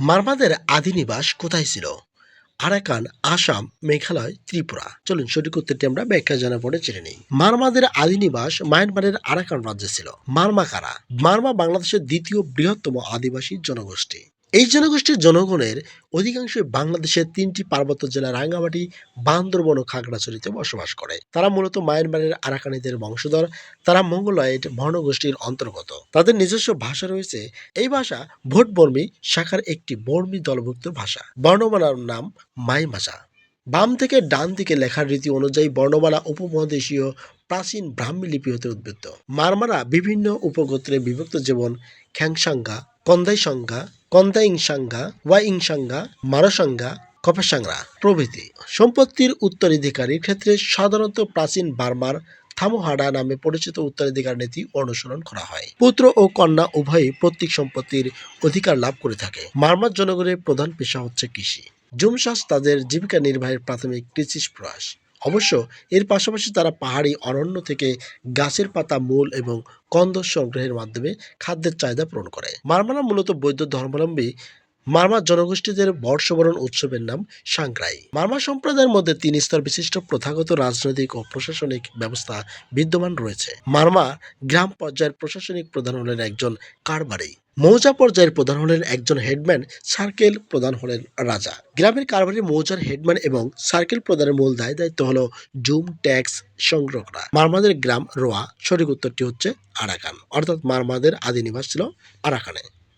মারমাদের আদি নিবাস কোথায় ছিল? আরাকান, আসাম, মেঘালয়, ত্রিপুরা। চলুন সঠিক উত্তরটি আমরা ব্যাখ্যা জানা পড়ে জেনে নিই। মারমাদের আদিনিবাস মায়ানমারের আরাকান রাজ্যে ছিল। মারমা কারা? মারমা বাংলাদেশের দ্বিতীয় বৃহত্তম আদিবাসী জনগোষ্ঠী। এই জনগোষ্ঠীর জনগণের অধিকাংশই বাংলাদেশের তিনটি পার্বত্য জেলা রাঙ্গামাটি, বান্দরবন ও খাগড়াছড়িতে বসবাস করে। তারা মূলত মায়ানমারের আরাকানিদের বংশধর। তারা মঙ্গলয়েড বর্ণগোষ্ঠীর অন্তর্গত। তাদের নিজস্ব ভাষা রয়েছে। এই ভাষা ভোট বর্মী শাখার একটি বর্মী দলভুক্ত ভাষা। বর্ণমালার নাম মাই ভাষা বাম থেকে ডান দিকে লেখার রীতি অনুযায়ী বর্ণমালা উপমহাদেশীয় প্রাচীন ব্রাহ্মী লিপি হতে উদ্বৃত্ত। মারমারা বিভিন্ন উপগোত্রে বিভক্ত যেমন খ্যাংসাঙ্গা কন্দাই সংজ্ঞা, কন্দাইং সাঙ্গা ওয়াইং সাঙ্গা মারসাঙ্গা কপেসাংরা প্রভৃতি। সম্পত্তির উত্তরাধিকারীর ক্ষেত্রে সাধারণত প্রাচীন বার্মার থামোহাডা নামে পরিচিত উত্তরাধিকার নীতি অনুসরণ করা হয়। পুত্র ও কন্যা উভয়ই প্রত্যেক সম্পত্তির অধিকার লাভ করে থাকে। মারমার জনগণের প্রধান পেশা হচ্ছে কৃষি। জুমশাস তাদের জীবিকা নির্বাহের প্রাথমিক কৃষি প্রয়াস। অবশ্য এর পাশাপাশি তারা পাহাড়ি অরণ্য থেকে গাছের পাতা, মূল এবং কন্দ সংগ্রহের মাধ্যমে খাদ্যের চাহিদা পূরণ করে। মারমারা মূলত বৌদ্ধ ধর্মাবলম্বী মারমা জনগোষ্ঠীদের বর্ষবরণ উৎসবের নাম সাংগ্রাই মারমা সম্প্রদায়ের মধ্যে তিন স্তর বিশিষ্ট প্রথাগত রাজনৈতিক ও প্রশাসনিক ব্যবস্থা বিদ্যমান রয়েছে। মারমা গ্রাম পর্যায়ের প্রশাসনিক প্রধান হলেন একজন কারবারি। মৌজা পর্যায়ের প্রধান হলেন একজন হেডম্যান, সার্কেল প্রধান হলেন রাজা। গ্রামের কারবারি মৌজার হেডম্যান এবং সার্কেল প্রধানের মূল দায় দায়িত্ব হল জুম ট্যাক্স সংগ্রহ করা মারমাদের গ্রাম রোয়া, সঠিক উত্তরটি হচ্ছে আরাকান। অর্থাৎ মারমাদের আদি নিবাস ছিল আরাকানে।